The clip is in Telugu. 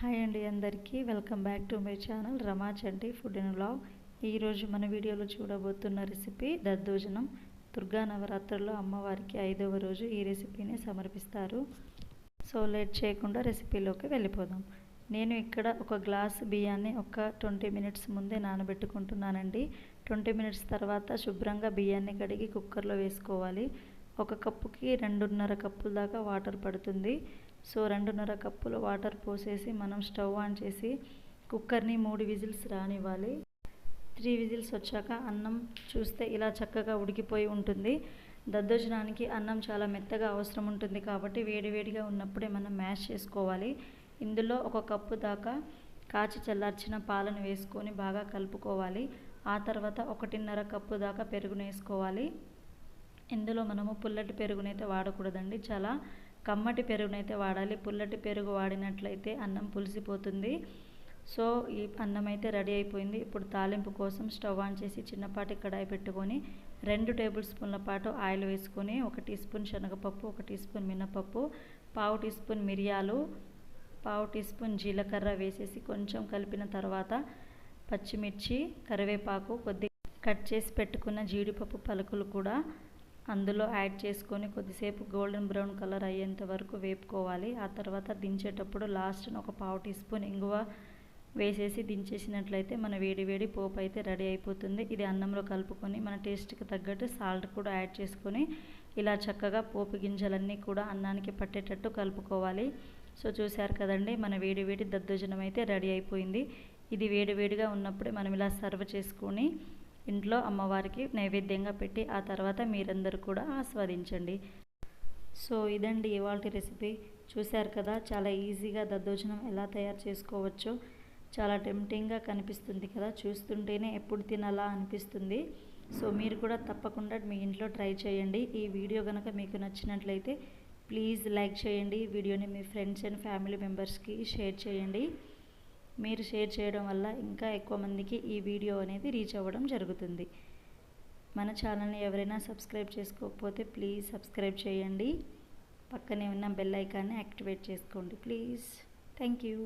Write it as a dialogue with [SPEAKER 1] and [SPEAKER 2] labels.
[SPEAKER 1] హాయ్ అండి అందరికీ. Welcome back to my channel Rama Chanti food and blog ఈరోజు మన వీడియోలో చూడబోతున్న రెసిపీ దద్దోజనం. దుర్గా నవరాత్రుల్లో అమ్మవారికి ఐదవ రోజు ఈ రెసిపీని సమర్పిస్తారు. సో లేట్ చేయకుండా రెసిపీలోకి వెళ్ళిపోదాం. నేను ఇక్కడ ఒక గ్లాస్ బియ్యాన్ని ఒక ట్వంటీ మినిట్స్ ముందే నానబెట్టుకుంటున్నానండి. ట్వంటీ మినిట్స్ తర్వాత శుభ్రంగా బియ్యాన్ని కడిగి కుక్కర్లో వేసుకోవాలి. ఒక కప్పుకి రెండున్నర కప్పుల దాకా వాటర్ పడుతుంది. సో రెండున్నర కప్పులు వాటర్ పోసేసి మనం స్టవ్ ఆన్ చేసి కుక్కర్ని మూడు విజిల్స్ రానివ్వాలి. త్రీ విజిల్స్ వచ్చాక అన్నం చూస్తే ఇలా చక్కగా ఉడికిపోయి ఉంటుంది. దద్దోజనానికి అన్నం చాలా మెత్తగా అవసరం ఉంటుంది కాబట్టి వేడివేడిగా ఉన్నప్పుడే మనం మ్యాష్ చేసుకోవాలి. ఇందులో ఒక కప్పు దాకా కాచి చల్లార్చిన పాలను వేసుకొని బాగా కలుపుకోవాలి. ఆ తర్వాత ఒకటిన్నర కప్పు దాకా పెరుగును వేసుకోవాలి. ఇందులో మనము పుల్లటి పెరుగునైతే వాడకూడదండి. చాలా కమ్మటి పెరుగునైతే వాడాలి పుల్లటి పెరుగు వాడినట్లయితే అన్నం పులిసిపోతుంది. సో ఈ అన్నం అయితే రెడీ అయిపోయింది. ఇప్పుడు తాలింపు కోసం స్టవ్ ఆన్ చేసి చిన్నపాటి కడాయి పెట్టుకొని రెండు టేబుల్ స్పూన్ల పాటు ఆయిల్ వేసుకొని ఒక టీ స్పూన్ శనగపప్పు ఒక టీ స్పూన్ మినపప్పు పావు టీ స్పూన్ మిరియాలు పావు టీ స్పూన్ జీలకర్ర వేసేసి కొంచెం కలిపిన తర్వాత పచ్చిమిర్చి కరివేపాకు కొద్దిగా కట్ చేసి పెట్టుకున్న జీడిపప్పు పలుకులు కూడా అందులో యాడ్ చేసుకొని కొద్దిసేపు గోల్డెన్ బ్రౌన్ కలర్ అయ్యేంత వరకు వేపుకోవాలి. ఆ తర్వాత దించేటప్పుడు లాస్ట్ను ఒక పావు టీ స్పూన్ ఇంగువ వేసేసి దించేసినట్లయితే మన వేడి వేడి పోపు అయితే రెడీ అయిపోతుంది. ఇది అన్నంలో కలుపుకొని మన టేస్ట్కి తగ్గట్టు సాల్ట్ కూడా యాడ్ చేసుకొని ఇలా చక్కగా పోపు గింజలన్నీ కూడా అన్నానికి పట్టేటట్టు కలుపుకోవాలి. సో చూశారు కదండి మన వేడి వేడి దద్దోజనం అయితే రెడీ అయిపోయింది. ఇది వేడి వేడిగా ఉన్నప్పుడే మనం ఇలా సర్వ్ చేసుకొని ఇంట్లో అమ్మవారికి నైవేద్యంగా పెట్టి ఆ తర్వాత మీరందరూ కూడా ఆస్వాదించండి. సో ఇదండి ఇవాళ రెసిపీ. చూశారు కదా చాలా ఈజీగా దద్దోజనం ఎలా తయారు చేసుకోవచ్చో. చాలా టెంప్టింగ్గా కనిపిస్తుంది కదా చూస్తుంటేనే ఎప్పుడు తినాలా అనిపిస్తుంది. సో మీరు కూడా తప్పకుండా మీ ఇంట్లో ట్రై చేయండి. ఈ వీడియో కనుక మీకు నచ్చినట్లయితే ప్లీజ్ లైక్ చేయండి. వీడియోని మీ ఫ్రెండ్స్ అండ్ ఫ్యామిలీ మెంబర్స్కి షేర్ చేయండి. మీరు షేర్ చేయడం వల్ల ఇంకా ఎక్కువ మందికి ఈ వీడియో అనేది రీచ్ అవ్వడం జరుగుతుంది. మన ఛానల్ని ఎవరైనా సబ్స్క్రైబ్ చేసుకోకపోతే ప్లీజ్ సబ్స్క్రైబ్ చేయండి. పక్కనే ఉన్న బెల్ ఐకాన్ని యాక్టివేట్ చేసుకోండి ప్లీజ్. Thank you.